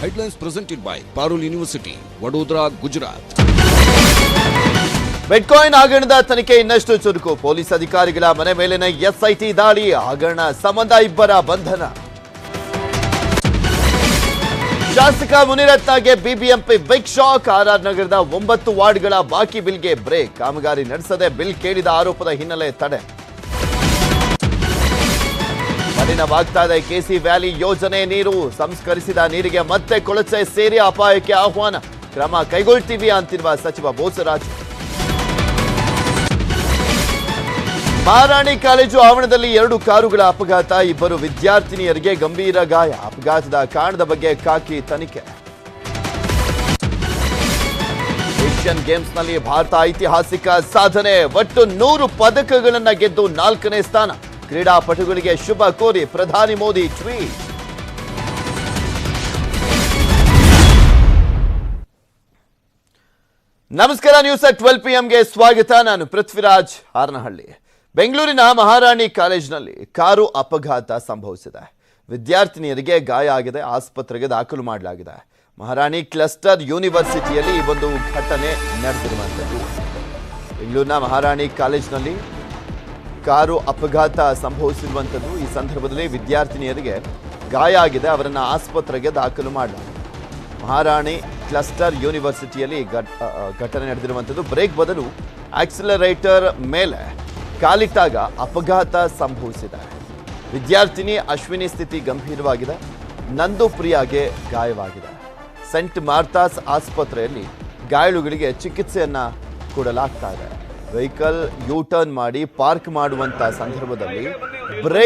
Headlines presented by Parul university Vadodara, Gujarat bitcoin ಹಗರಣದ ತನಿಖೆ ಇನ್ನಷ್ಟು ಚುರುಕು. ಪೊಲೀಸ್ ಅಧಿಕಾರಿಗಳ ಮನೆ ಮೇಲಿನ ಎಸ್ಐಟಿ ದಾಳಿ ಹಗರಣ ಸಂಬಂಧ ಇಬ್ಬರ ಬಂಧನ. ಶಾಸಕ ಮುನಿರತ್ನಗೆ ಬಿಬಿಎಂಪಿ ಬಿಗ್ ಶಾಕ್. ಆರ್ಆರ್ ನಗರದ ಒಂಬತ್ತು ವಾರ್ಡ್ಗಳ ಬಾಕಿ ಬಿಲ್ಗೆ ಬ್ರೇಕ್. ಕಾಮಗಾರಿ ನಡೆಸದೆ ಬಿಲ್ ಕೇಳಿದ ಆರೋಪದ ಹಿನ್ನೆಲೆ ತಡೆ. ಮಲಿನವಾಗ್ತಾ ಇದೆ ಕೆಸಿ ವ್ಯಾಲಿ ಯೋಜನೆ ನೀರು ಸಂಸ್ಕರಿಸಿದ ನೀರಿಗೆ ಮತ್ತೆ ಕೊಳಚೆ ಸೇರಿ ಅಪಾಯಕ್ಕೆ ಆಹ್ವಾನ. ಕ್ರಮ ಕೈಗೊಳ್ತೀವಿ ಅಂತಿರುವ ಸಚಿವ ಬೋಸರಾಜ್. ಮಹಾರಾಣಿ ಕಾಲೇಜು ಆವರಣದಲ್ಲಿ ಎರಡು ಕಾರುಗಳ ಅಪಘಾತ, ಇಬ್ಬರು ವಿದ್ಯಾರ್ಥಿನಿಯರಿಗೆ ಗಂಭೀರ ಗಾಯ. ಅಪಘಾತದ ಕಾರಣದ ಬಗ್ಗೆ ಕಾಕಿ ತನಿಖೆ. ಏಷ್ಯನ್ ಗೇಮ್ಸ್ನಲ್ಲಿ ಭಾರತ ಐತಿಹಾಸಿಕ ಸಾಧನೆ, ಒಟ್ಟು ನೂರು ಪದಕಗಳನ್ನು ಗೆದ್ದು ನಾಲ್ಕನೇ ಸ್ಥಾನ. ಕ್ರೀಡಾಪಟುಗಳಿಗೆ ಶುಭ ಕೋರಿ ಪ್ರಧಾನಿ ಮೋದಿ ಟ್ವೀಟ್. ನಮಸ್ಕಾರ, ನ್ಯೂಸ್ ಅಟ್ ಟ್ವೆಲ್ ಪಿ ಎಂಗೆ ಸ್ವಾಗತ. ನಾನು ಪೃಥ್ವಿರಾಜ್ ಹಾರನಹಳ್ಳಿ. ಬೆಂಗಳೂರಿನ ಮಹಾರಾಣಿ ಕಾಲೇಜಿನಲ್ಲಿ ಕಾರು ಅಪಘಾತ ಸಂಭವಿಸಿದೆ. ವಿದ್ಯಾರ್ಥಿನಿಯರಿಗೆ ಗಾಯ ಆಗಿದೆ, ಆಸ್ಪತ್ರೆಗೆ ದಾಖಲು ಮಾಡಲಾಗಿದೆ. ಮಹಾರಾಣಿ ಕ್ಲಸ್ಟರ್ ಯೂನಿವರ್ಸಿಟಿಯಲ್ಲಿ ಈ ಒಂದು ಘಟನೆ ನಡೆದಿರುವಂಥದ್ದು ಬೆಂಗಳೂರಿನ ಮಹಾರಾಣಿ ಕಾಲೇಜಿನಲ್ಲಿ ಕಾರು ಅಪಘಾತ ಸಂಭವಿಸಿರುವಂಥದ್ದು ಈ ಸಂದರ್ಭದಲ್ಲಿ ವಿದ್ಯಾರ್ಥಿನಿಯರಿಗೆ ಗಾಯ ಆಗಿದೆ. ಅವರನ್ನು ಆಸ್ಪತ್ರೆಗೆ ದಾಖಲು ಮಾಡಲಾಗಿದೆ. ಮಹಾರಾಣಿ ಕ್ಲಸ್ಟರ್ ಯೂನಿವರ್ಸಿಟಿಯಲ್ಲಿ ಘಟನೆ ನಡೆದಿರುವಂಥದ್ದು. ಬ್ರೇಕ್ ಬದಲು ಆಕ್ಸಿಲರೇಟರ್ ಮೇಲೆ ಕಾಲಿಟ್ಟಾಗ ಅಪಘಾತ ಸಂಭವಿಸಿದೆ. ವಿದ್ಯಾರ್ಥಿನಿ ಅಶ್ವಿನಿ ಸ್ಥಿತಿ ಗಂಭೀರವಾಗಿದೆ. ನಂದು ಪ್ರಿಯಾಗೆ ಗಾಯವಾಗಿದೆ. ಸೆಂಟ್ ಮಾರ್ತಾಸ್ ಆಸ್ಪತ್ರೆಯಲ್ಲಿ ಗಾಯಾಳುಗಳಿಗೆ ಚಿಕಿತ್ಸೆಯನ್ನು ಕೊಡಲಾಗ್ತಾ ಇದೆ. ವೆಹಿಕಲ್ ಯೂ ಟರ್ನ್ ಮಾಡಿ ಪಾರ್ಕ್ ಮಾಡುವಂತಹ ಸಂದರ್ಭದಲ್ಲಿ ಬ್ರೇಕ್